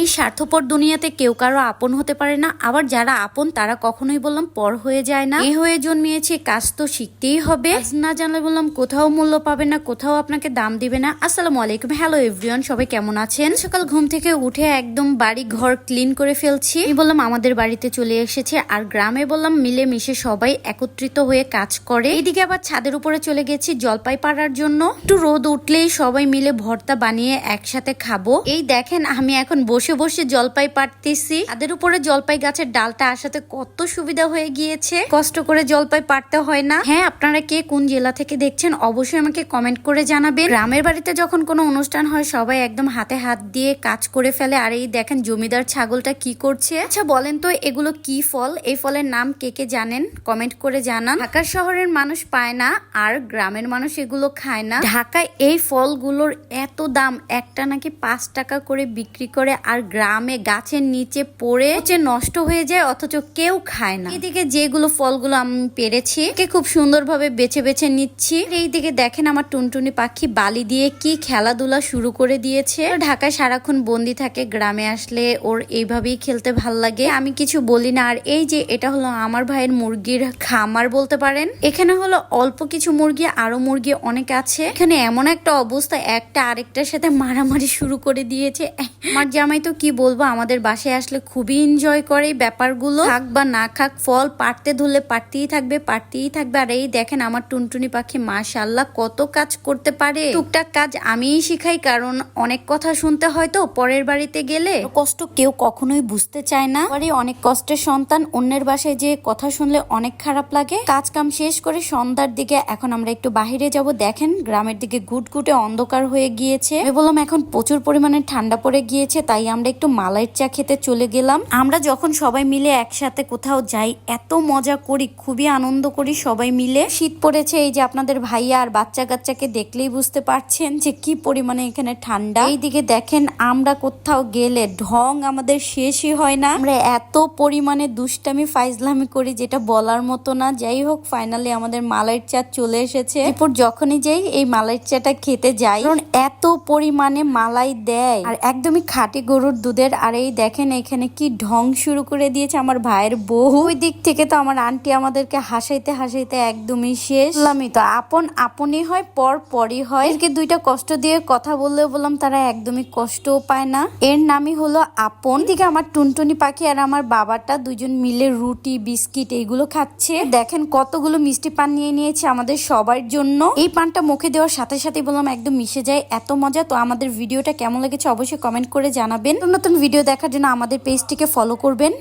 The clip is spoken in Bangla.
এই স্বার্থপর দুনিয়াতে কেউ কারও আপন হতে পারে না। আবার যারা আপন, তারা কখনোই বললাম পর হয়ে যায় না। এ হয়ে জন্মিয়েছে কাজ তো শিখতেই হবে। না জানলে বললাম কোথাও মূল্য পাবে না, কোথাও আপনাকে দাম দিবে না। আসসালামু আলাইকুম। হ্যালো এভরিওয়ান সবাই কেমন আছেন? সকাল ঘুম থেকে উঠে একদম বাড়ি ঘর ক্লিন করে ফেলছি। আমি বললাম আমাদের বাড়িতে চলে এসেছে আর গ্রামে বললাম মিলে মিশে সবাই একত্রিত হয়ে কাজ করে। এদিকে আবার ছাদের উপরে চলে গেছি জলপাই পাড়ার জন্য। একটু রোদ উঠলেই সবাই মিলে ভর্তা বানিয়ে একসাথে খাব। এই দেখেন, আমি এখন বসে বসে বসে জলপাই পাড়তেছি। তাদের উপরে জলপাই গাছের ডালটা আসাতে কত সুবিধা হয়ে গিয়েছে। কষ্ট করে জলপাই পাড়তে হয় না। হ্যাঁ আপনারা কে কোন জেলা থেকে দেখছেন অবশ্যই আমাকে কমেন্ট করে জানাবেন। গ্রামের বাড়িতে যখন কোনো অনুষ্ঠান হয়, সবাই একদম হাতে হাত দিয়ে কাজ করে ফেলে। আর এই দেখেন জমিদার ছাগলটা কি করছে। আচ্ছা বলেন তো, এগুলো কি ফল? এই ফলের নাম কে কে জানেন? কমেন্ট করে জানান। ঢাকা শহরের মানুষ পায় না, আর গ্রামের মানুষ এগুলো খায় না। ঢাকায় এই ফলগুলোর এত দাম, একটা নাকি পাঁচ টাকা করে বিক্রি করে আর গ্রামে গাছের নিচে পড়ে হচ্ছে নষ্ট হয়ে যায়, অথচ কেউ খায় না। এদিকে যেগুলো ফলগুলো আমি পেরেছি কে খুব সুন্দরভাবে বেছে বেছে নিচ্ছি। এইদিকে দেখেন আমার টুনটুনি পাখি বালি দিয়ে কি খেলাধুলা শুরু করে দিয়েছে। ঢাকায় সারাক্ষণ বন্দি থাকে, গ্রামে আসলে ওর এইভাবেই খেলতে ভালো লাগে। আমি কিছু বলি না, আর এই যে এটা হলো আমার ভাইয়ের মুরগির খামার বলতে পারেন। এখানে হলো অল্প কিছু মুরগি, আরও মুরগি অনেক আছে। এখানে এমন একটা অবস্থা, একটা আরেকটার সাথে মারামারি শুরু করে দিয়েছে। আমার জামাই তো কি বলব, আমাদের বাসায় আসলে খুবই এনজয় করে এই ব্যাপারগুলো। খাক বা না খাক ফল পারতে ধরলে পারতেই থাকবে পারতেই থাকবে। আর এই দেখেন আমার টুনটুনি পাখি মাশাল্লাহ কত কাজ করতে পারে। টুকটাক কাজ আমিই শিখাই, কারণ অনেক কথা শুনতে হয় তো, পরের বাড়িতে গেলে। কষ্ট কেউ কখনোই বুঝতে চায় না। পরে অনেক কষ্টের সন্তান, অন্যের বাসায় যে কথা শুনলে অনেক খারাপ লাগে। কাজ কাম শেষ করে সন্ধ্যার দিকে এখন আমরা একটু বাহিরে যাব। দেখেন গ্রামের দিকে গুটগুটে অন্ধকার হয়ে গিয়েছে। বললাম, এখন প্রচুর পরিমাণে ঠান্ডা পড়ে গিয়েছে, তাই আমরা একটু মালাইয়ের চা খেতে চলে গেলাম। আমরা যখন সবাই মিলে একসাথে কোথাও যাই, এত মজা করি, খুবই আনন্দ করি সবাই মিলে। শীত পড়েছে, এই যে আপনাদের ভাইয়া আর বাচ্চা কাচ্চাকে দেখলেই বুঝতে পারছেন যে কি পরিমাণে এখানে ঠান্ডা। এইদিকে দেখেন, আমরা কোথাও গেলে ঢং আমাদের শেষই হয় না। আমরা এত পরিমাণে দুষ্টামি, ফাইজলামি করি যেটা বলার মতো না। যাই হোক ফাইনালি আমাদের মালাইয়ের চা চলে এসেছে। এরপর যখনই যাই, এই মালাইয়ের চাটা খেতে যাই। কারণ এত পরিমাণে মালাই দেয়। আর একদমই খাঁটি গরুর দুধের আর এই দেখেন এখানে কি ঢং শুরু করে দিয়েছে আমার ভাইয়ের বহু দিক থেকে তো আমার আন্টি আমাদেরকে হাসাইতে হাসাইতে একদমই শেষ। বললামই তো, আপন আপনই হয়, পর পরই হয়। এরকে দুইটা কষ্ট দিয়ে কথা বললেও বললাম, তারা একদমই কষ্টও পায় না। এর নামই হলো আপন। দিকে আমার টুনটুনি পাখি আর আমার বাবাটা দুজন মিলে রুটি, বিস্কিট এইগুলো খাচ্ছে। দেখেন কতগুলো মিষ্টি পান নিয়ে নিয়েছে আমাদের সবার জন্য। এই পানটা মুখে দেওয়ার সাথে সাথে বললাম, একদম মিশে যায়, এত মজা। তো আমাদের ভিডিওটা কেমন লেগেছে অবশ্যই কমেন্ট করে জানাবেন নতুন ভিডিও দেখার জন্য আমাদের পেজটিকে ফলো করবেন।